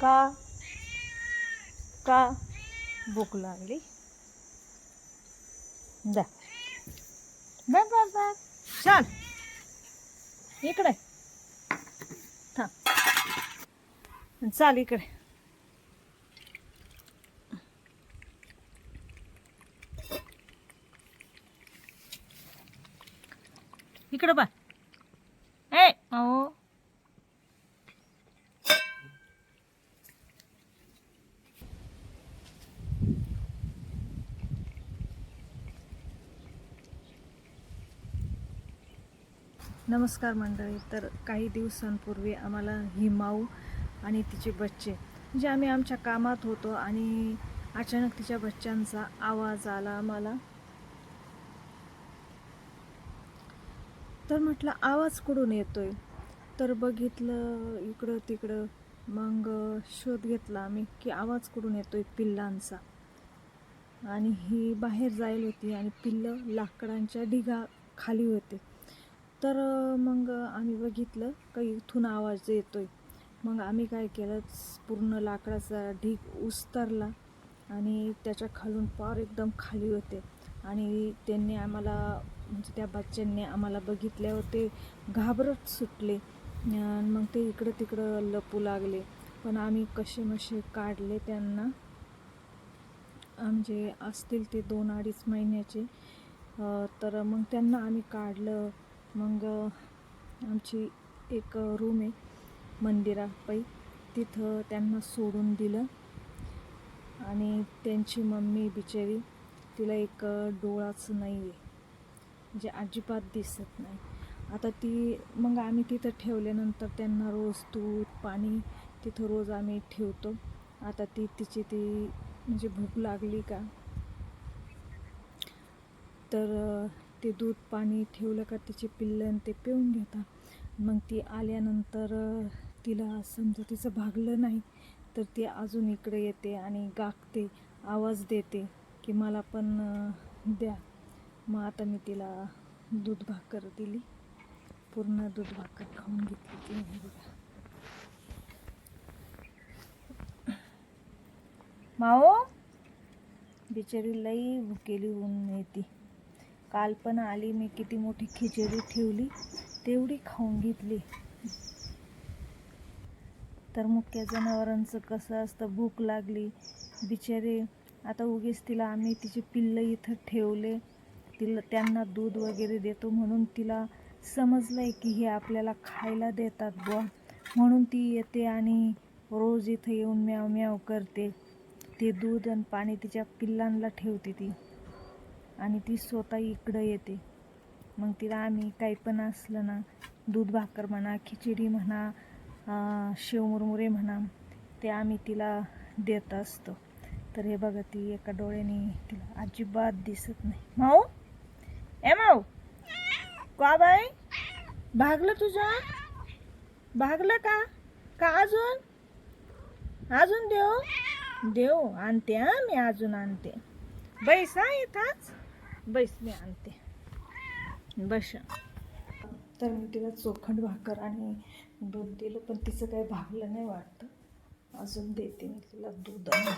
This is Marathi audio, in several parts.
का? का? भूक लागली. जा. बर बर बर छान इकडे. हां चाल इकडे. इकडं बा ए अहो नमस्कार मंडळी. तर काही दिवसांपूर्वी आम्हाला ही माऊ आणि तिचे बच्चे म्हणजे आम्ही आमच्या कामात होतो आणि अचानक तिच्या बच्चांचा आवाज आला आम्हाला. तर म्हटलं आवाज कुठून येतोय? तर बघितलं इकडं तिकडं मग शोध घेतला आम्ही की आवाज कुठून येतोय पिल्लांचा. आणि ही बाहेर जायला होती आणि पिल्लं लाकडांच्या ढिगा खाली होते. तर मग आम्ही बघितलं का इथून आवाज येतोय. मग आम्ही काय केलं पूर्ण लाकडाचा ढीग उस्तरला आणि त्याच्या खालून पार एकदम खाली होते. आणि त्यांनी आम्हाला म्हणजे त्या बच्च्यांनी आम्हाला बघितल्यावर ते घाबरत सुटले. मग ते इकडं तिकडं लपू लागले. पण आम्ही कसे मसे काढले त्यांना. म्हणजे असतील ते दोन अडीच महिन्याचे. तर मग त्यांना आम्ही काढलं. मग आमची एक रूम आहे मंदिरापै तिथं त्यांना सोडून दिलं. आणि त्यांची मम्मी बिचारी तिला एक डोळाच नाही आहे म्हणजे अजिबात दिसत नाही. आता ती मग आम्ही तिथं ठेवल्यानंतर त्यांना रोज दूध पाणी तिथं रोज आम्ही ठेवतो. आता ती तिची ती म्हणजे भूक लागली का? तर ते दूध पाणी ठेवलं का तिचे पिल्लं आणि ते पिऊन घेतात. मग ती आल्यानंतर तिला समजा तिचं भागलं नाही तर ती अजून इकडे येते आणि गागते आवाज देते की मला पण द्या. मग आता मी तिला दूध भाकर दिली. पूर्ण दूध भाकर खाऊन घेतली ती हे बघा. माओ बिचारी लई भुकेली होऊन येते काल पण आली मी किती मोठी खिचडी ठेवली तेवढी खाऊन घेतली. तर मुख्य जनावरांचं कसं असतं भूक लागली. बिचारे आता उगीच तिला आम्ही तिचे पिल्लं इथं ठेवले. तिला त्यांना दूध वगैरे देतो म्हणून तिला समजलं आहे की हे आपल्याला खायला देतात बुवा. म्हणून ती येते आणि रोज इथं येऊन म्याव म्याव करते. ते दूध आणि पाणी तिच्या पिल्लांना ठेवते ती. आणि ती स्वतः इकडं येते. मग तिला आम्ही काही पण असलं ना दूध भाकर म्हणा खिचडी म्हणा अं, शेवमुरमुरे म्हणा ते आम्ही तिला देत असतो. तर हे बघा ती एका डोळ्याने तिला अजिबात दिसत नाही. माऊ? ए माऊ? का बाय भागलं तुझं? भागलं का? का अजून? अजून देऊ देऊ आणते हा मी अजून आणते. बैसा येतात येताच? बैस मी आणते. बस. तर मी तिला चोखंड भाकर आणि दूध दिलं पण तिचं काही भागलं नाही वाटतं. अजून देते मी तिला दूध आणि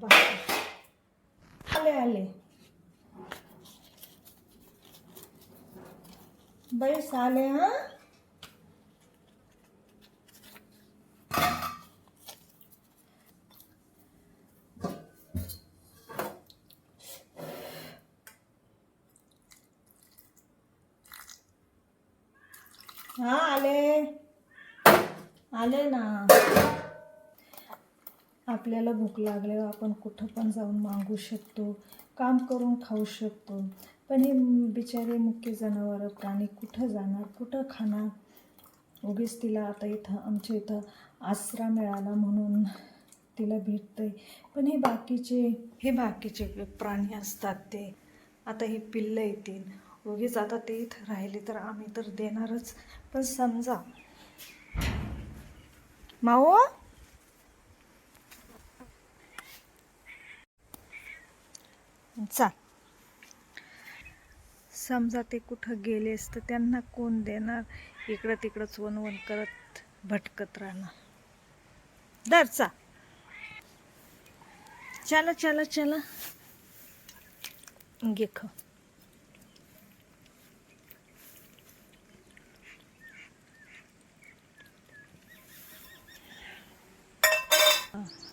भाकर. आले आले. बैस आले हां? हा आले. आले ना. आपल्याला भूक लागल्यावर आपण कुठं पण जाऊन मागू शकतो काम करून खाऊ शकतो. पण हे बिचारे मुख्य जनावरं प्राणी कुठं जाणार कुठं खाणार? उगीच तिला आता इथं आमच्या इथं आसरा मिळाला म्हणून तिला भेटतंय. पण हे बाकीचे हे बाकीचे प्राणी असतात ते. आता हे पिल्लं येतील. उगीच आता ते इथं राहिले तर आम्ही तर देणारच. पण समजा. माओ चाल. समजा ते कुठं गेलेस तर त्यांना कोण देणार? इकडं तिकडंच वनवन करत भटकत राहणार. दरचा चला. चला चला घे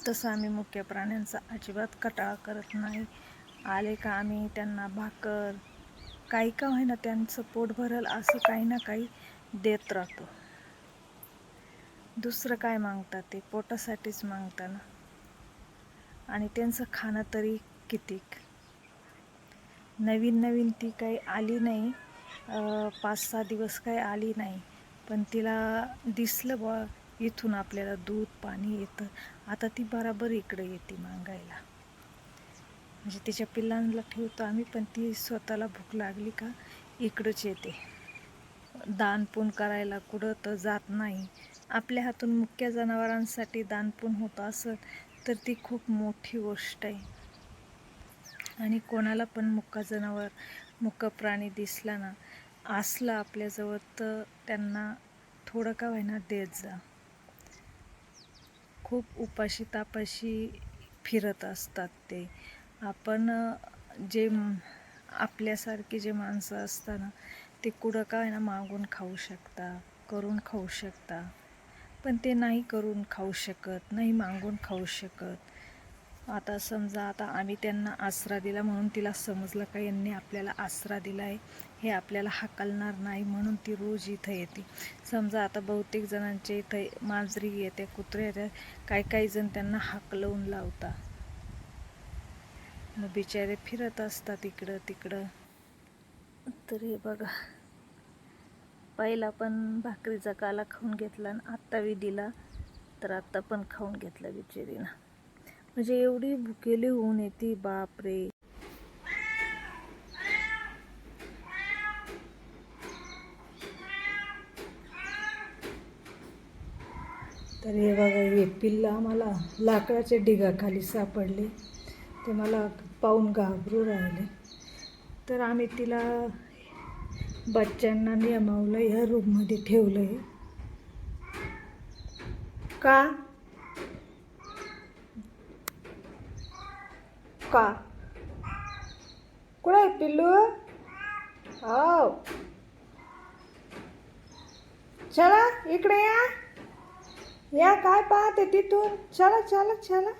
तसं आम्ही मुख्य प्राण्यांचा अजिबात कटाळा करत नाही. आले का आम्ही त्यांना भाकर? काही का होईना त्यांचं पोट भरल असं काही ना काही देत राहतो. दुसरं काय मागतात ते? पोटासाठीच मागतात ना आणि त्यांचं खाणं तरी कितीक? नवीन नवीन ती काही आली नाही. पाच सहा दिवस काही आली नाही. पण तिला दिसलं बा इथून आपल्याला दूध पाणी येतं. आता ती बराबर इकडे येते मागायला. म्हणजे तिच्या पिल्लांना ठेवतो आम्ही पण ती स्वतःला भूक लागली का इकडंच येते. दानपून करायला कुठं तर जात नाही. आपल्या हातून मुख्य जनावरांसाठी दानपून होत असत तर ती खूप मोठी गोष्ट आहे. आणि कोणाला पण मुक्का जनावर मुक्का प्राणी दिसला ना असला आपल्याजवळ तर त्यांना थोडं का व्हायना देत जा. खूप उपाशी तापाशी फिरत असतात ते. आपण जे आपल्यासारखे जे माणसं असतात ना ते कुठं काय ना मागून खाऊ शकता करून खाऊ शकता. पण ते नाही करून खाऊ शकत नाही मागून खाऊ शकत. आता समजा आता आम्ही त्यांना आसरा दिला म्हणून तिला समजलं का यांनी आपल्याला आसरा दिला आहे हे आपल्याला हाकलणार नाही म्हणून ती रोज इथं येते. समजा आता बहुतेक जणांचे इथं मांजरी येते कुत्रे येते काही काही जण त्यांना हाकलवून लावता मग बिचारे फिरत असतात इकडं तिकडं. तर हे बघा पहिला पण भाकरीचा काला खाऊन घेतला आणि आत्ता बी दिला तर आत्ता पण खाऊन घेतला बिचारीनं. म्हणजे एवढी भुकेली होऊन येते बापरे. तर हे बघा हे पिल्लं आम्हाला लाकडाच्या ढिगाखाली सापडले. ते मला पाहून घाबरू राहिले. तर आम्ही तिला बच्चांना नियमावलं ह्या रूममध्ये ठेवलं आहे का? का? कुठं आहे पिल्लू? हो चला इकडे या. या काय पाहते तिथून? चला चला चला.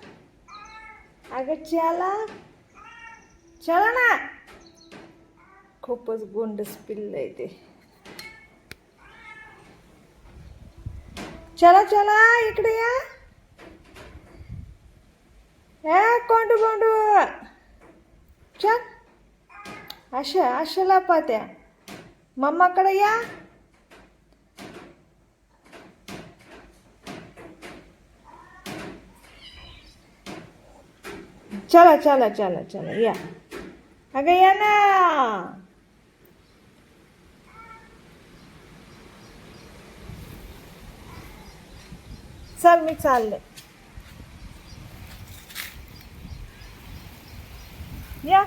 अगं चला. चला ना. खूपच गोंडस पिल्ल आहे ते. चला चला इकडे या. कोंडू कोंडू. चल. अशा अशाला पात्या मम्माकडे या. चला चला चला चला या. अगं या ना. चल मी चालले. या